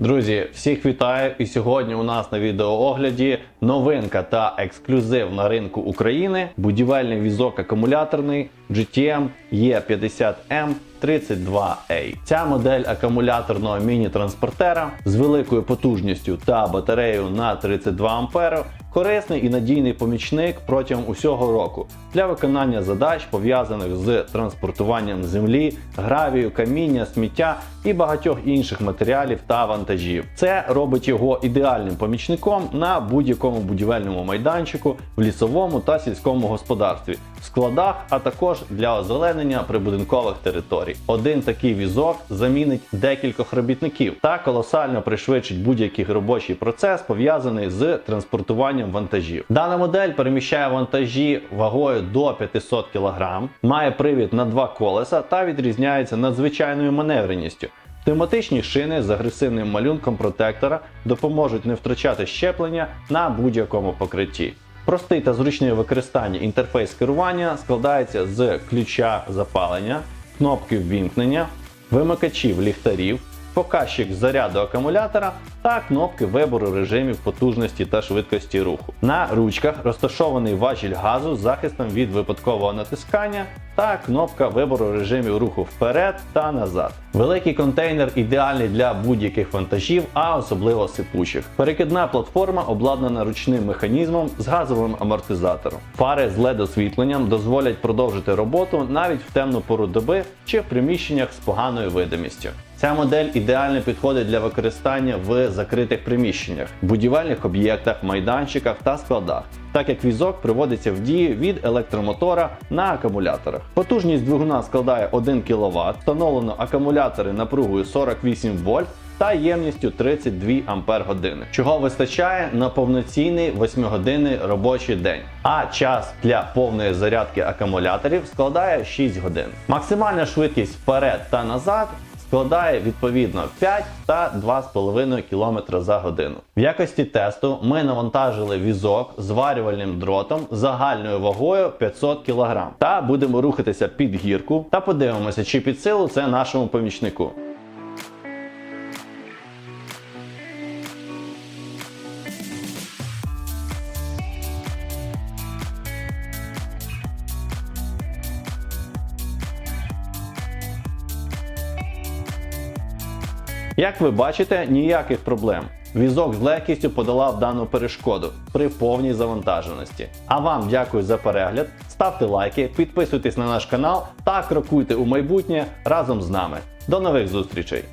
Друзі, всіх вітаю! І сьогодні у нас на відеоогляді новинка та ексклюзив на ринку України. Будівельний візок акумуляторний GTM E50M 32A. Ця модель акумуляторного міні-транспортера з великою потужністю та батареєю на 32 А корисний і надійний помічник протягом усього року для виконання задач пов'язаних з транспортуванням землі, гравію, каміння, сміття і багатьох інших матеріалів та вантажів. Це робить його ідеальним помічником на будь-якому будівельному майданчику, в лісовому та сільському господарстві, в складах, а також для озеленення прибудинкових територій. Один такий візок замінить декількох робітників та колосально пришвидшить будь-який робочий процес, пов'язаний з транспортуванням вантажів. Дана модель переміщає вантажі вагою до 500 кг, має привід на два колеса та відрізняється надзвичайною маневреністю. Тематичні шини з агресивним малюнком протектора допоможуть не втрачати щеплення на будь-якому покритті. Простий та зручний у використанні інтерфейс керування складається з ключа запалення, кнопки ввімкнення, вимикачів ліхтарів, показчик заряду акумулятора та кнопки вибору режимів потужності та швидкості руху. На ручках розташований важіль газу з захистом від випадкового натискання та кнопка вибору режимів руху вперед та назад. Великий контейнер ідеальний для будь-яких вантажів, а особливо сипучих. Перекидна платформа обладнана ручним механізмом з газовим амортизатором. Фари з LED освітленням дозволять продовжити роботу навіть в темну пору доби чи в приміщеннях з поганою видимістю. Ця модель ідеально підходить для використання в закритих приміщеннях, будівельних об'єктах, майданчиках та складах, так як візок приводиться в дію від електромотора на акумуляторах. Потужність двигуна складає 1 кВт, встановлено акумулятори напругою 48 вольт та ємністю 32 Ампер години, чого вистачає на повноцінний 8-годинний робочий день. А час для повної зарядки акумуляторів складає 6 годин. Максимальна швидкість вперед та назад складає відповідно 5 та 2,5 км за годину. В якості тесту ми навантажили візок зварювальним дротом загальною вагою 500 кг та будемо рухатися під гірку та подивимося, чи під силу це нашому помічнику. Як ви бачите, ніяких проблем. Візок з легкістю подолав дану перешкоду при повній завантаженості. А вам дякую за перегляд. Ставте лайки, підписуйтесь на наш канал та крокуйте у майбутнє разом з нами. До нових зустрічей!